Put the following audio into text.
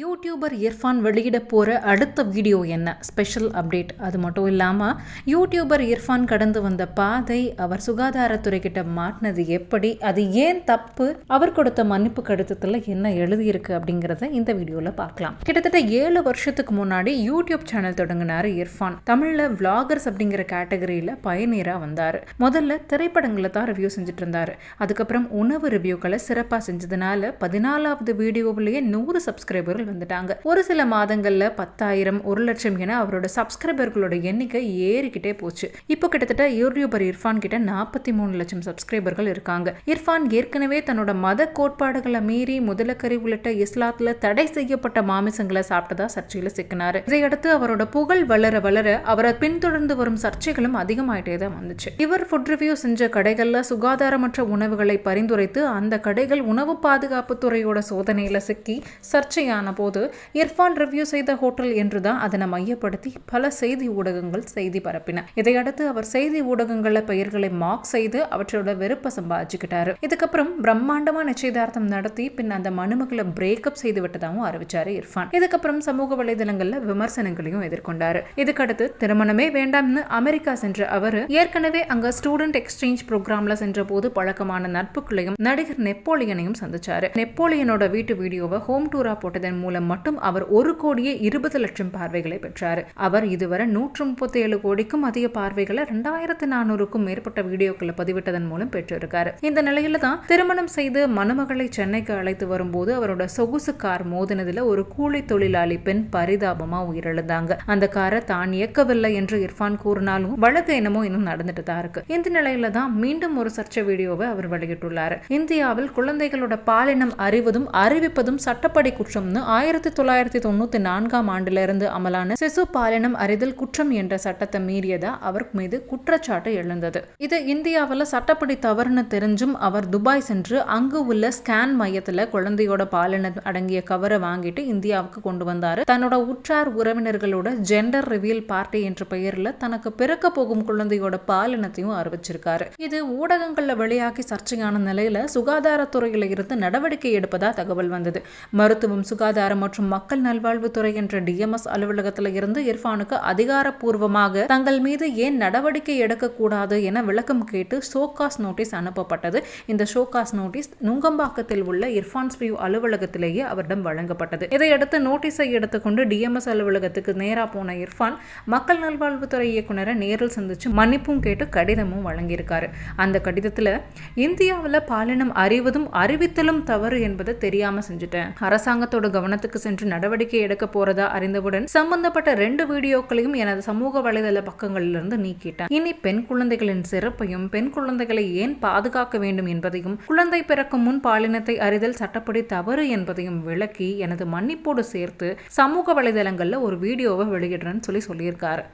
YouTuber Irfan வெளியிட போகிற அடுத்த வீடியோ என்ன? ஸ்பெஷல் அப்டேட் அது மட்டும் இல்லாமல் யூடியூபர் இர்ஃபான் கடந்து வந்த பாதை அவர் சுகாதாரத்துறை கிட்ட மாட்டினது எப்படி? அது ஏன் தப்பு? அவர் கொடுத்த மன்னிப்பு கடிதத்தில் என்ன எழுதியிருக்கு அப்படிங்கிறத இந்த வீடியோவில் பார்க்கலாம். கிட்டத்தட்ட ஏழு வருஷத்துக்கு முன்னாடி யூடியூப் சேனல் தொடங்கினார் இர்ஃபான் தமிழில் விளாகர்ஸ் அப்படிங்கிற கேட்டகரியில் பயனீராக வந்தார். முதல்ல திரைப்படங்களை தான் ரிவ்யூ செஞ்சுட்டு இருந்தார் அதுக்கப்புறம் உணவு ரிவ்யூக்களை சிறப்பாக செஞ்சதுனால பதினாலாவது வீடியோவிலேயே நூறு சப்ஸ்கிரைபர்கள் வந்துட்டாங்க. ஒரு சில மாதங்கள்ல பத்தாயிரம் ஒரு லட்சம் என அவரோட சப்ஸ்கிரைபர்களோட எண்ணிக்கை ஏறிக்கிட்டே போச்சு. இப்போ கிட்டத்தட்ட யூடியூபர் இர்ஃபான் கிட்ட நாற்பத்தி மூணு லட்சம் சப்ஸ்கிரைபர்கள் இருக்காங்க. இர்ஃபான் ஏற்கனவே தன்னோட மத கோட்பாடுகளை மீறி முதலக்கறி உள்ளிட்ட இஸ்லாத்துல தடை செய்யப்பட்ட மாமிசங்களை சாப்பிட்டதா சர்ச்சையில சிக்கினாரு. இதையடுத்து அவரோட புகழ் வளர வளர அவரை பின்தொடர்ந்து வரும் சர்ச்சைகளும் அதிகமாயிட்டே தான் வந்துச்சு. இவர் ஃபுட் ரிவ்யூ செஞ்ச கடைகள்ல சுகாதாரமற்ற உணவுகளை பரிந்துரைத்து அந்த கடைகள் உணவு பாதுகாப்பு துறையோட சோதனையில சிக்கி சர்ச்சையான போது இர்ஃபான் ரிவ்யூ செய்த ஹோட்டல் என்றுதான் அதனை மையப்படுத்தி பல செய்தி ஊடகங்கள் செய்தி பரப்பின. இதையடுத்து அவர் செய்தி ஊடகங்கள பெயர்களை மார்க் செய்து அவற்றோட வெறுப்பை சம்பாதிச்சுக்கிட்டாரு. இதுக்கப்புறம் பிரம்மாண்டமா நிச்சயதார்த்தம் நடத்தி பின் அந்த மனுமகளை பிரேக்கப் செய்து விட்டதாகவும் அறிவிச்சாரு இர்ஃபான். இதுக்கப்புறம் சமூக வலைதளங்கள்ல விமர்சனங்களையும் எதிர்கொண்டாரு. இதுக்கடுத்து திருமணமே வேண்டாம்னு அமெரிக்கா சென்ற அவர் ஏற்கனவே அங்க ஸ்டூடெண்ட் எக்ஸ்சேஞ்ச் ப்ரோக்ராம்ல சென்ற போது பழக்கமான நட்புகளையும் நடிகர் நெப்போலியனையும் சந்திச்சாரு. நெப்போலியனோட வீட்டு வீடியோவை ஹோம் டூரா போட்டதன் மூலம் மட்டும் அவர் ஒரு கோடியே இருபது லட்சம் பார்வைகளை பெற்றார். அவர் இதுவரை நூற்று முப்பத்தி ஏழு கோடிக்கும் அதிக பார்வைகளை ரெண்டாயிரத்தி நானூறுக்கும் மேற்பட்ட வீடியோக்களை பதிவிட்டதன் மூலம் பெற்றிருக்கார். இந்த நிலையில தான் திருமணம் செய்து மணமகளை சென்னைக்கு அழைத்து வரும்போது அவரோட சொகுசு கார் மோதினதுல ஒரு கூலி தொழிலாளி பெண் பரிதாபமா உயிரிழந்தாங்க. அந்த காரை தான் இயக்கவில்லை என்று இர்ஃபான் கூறினாலும் வழக்கு என்னமோ இன்னும் நடந்துட்டு தான் இருக்கு. இந்த நிலையில தான் மீண்டும் ஒரு சர்ச்சை வீடியோவை அவர் வெளியிட்டுள்ளார். இந்தியாவில் குழந்தைகளோட பாலினம் அறிவதும் அறிவிப்பதும் சட்டப்படி குற்றம்னு ஆயிரத்தி தொள்ளாயிரத்தி தொண்ணூற்றி நான்காம் ஆண்டிலிருந்து அமலான சிசு பாலினம் அறிதல் குற்றம் என்ற சட்டத்தை மீறியதா அவர் மீது குற்றச்சாட்டு எழுந்தது. இது இந்தியாவில் சட்டப்படி தவறுன்னு தெரிஞ்சும் அவர் துபாய் சென்று அங்கு உள்ள ஸ்கேன் மையத்தில் குழந்தையோட பாலினம் அடங்கிய கவரை வாங்கிட்டு இந்தியாவுக்கு கொண்டு வந்தார். தன்னோட உற்றார் உறவினர்களோட ஜெண்டர் ரிவீல் பார்ட்டி என்ற பெயரில் தனக்கு பிறக்க போகும் குழந்தையோட பாலினத்தையும் அறிவிச்சிருக்காரு. இது ஊடகங்களில் வெளியாகி சர்ச்சையான நிலையில சுகாதாரத்துறையில இருந்து நடவடிக்கை எடுப்பதா தகவல் வந்தது. மருத்துவம் சுகாதார சுகாதாரம் மற்றும் மக்கள் நல்வாழ்வுத்துறை என்ற டிஎம்எஸ் அலுவலகத்தில் இருந்து இர்ஃபானுக்கு அதிகாரப்பூர்வமாக தங்கள் மீது ஏன் நடவடிக்கை எடுக்கக்கூடாது என விளக்கம் கேட்டு ஷோகாஸ் நோட்டீஸ் அனுப்பப்பட்டது. இந்த ஷோகாஸ் நோட்டீஸ் நுங்கம்பாக்கத்தில் உள்ள இர்ஃபான் ஸ்ரீவ் அலுவலகத்திலேயே அவரிடம் வழங்கப்பட்டது. இதையடுத்து நோட்டீஸை எடுத்துக்கொண்டு டிஎம்எஸ் அலுவலகத்துக்கு நேரா போன இர்ஃபான் மக்கள் நல்வாழ்வுத்துறை இயக்குனரை நேரில் சந்திச்சு மன்னிப்பும் கேட்டு கடிதமும் வழங்கியிருக்காரு. அந்த கடிதத்தில் இந்தியாவில் பாலினம் அறிவதும் அறிவித்தலும் தவறு என்பதை தெரியாமல் செஞ்சுட்டேன். அரசாங்கத்தோட கவனத்துக்கு சென்று நடவடிக்கை எடுக்க போறதா அறிந்தவுடன் சம்பந்தப்பட்ட ரெண்டு வீடியோக்களையும் எனது சமூக வலைதள பக்கங்களிலிருந்து நீக்கிட்டேன். இனி பெண் குழந்தைகளின் சிறப்பையும் பெண் குழந்தைகளை ஏன் பாதுகாக்க வேண்டும் என்பதையும் குழந்தை பிறக்கும் முன் பாலினத்தை அறிதல் சட்டப்படி தவறு என்பதையும் விளக்கி எனது மன்னிப்போடு சேர்த்து சமூக வலைதளங்கள்ல ஒரு வீடியோவை வெளியிடுறேன்னு சொல்லி சொல்லியிருக்காரு.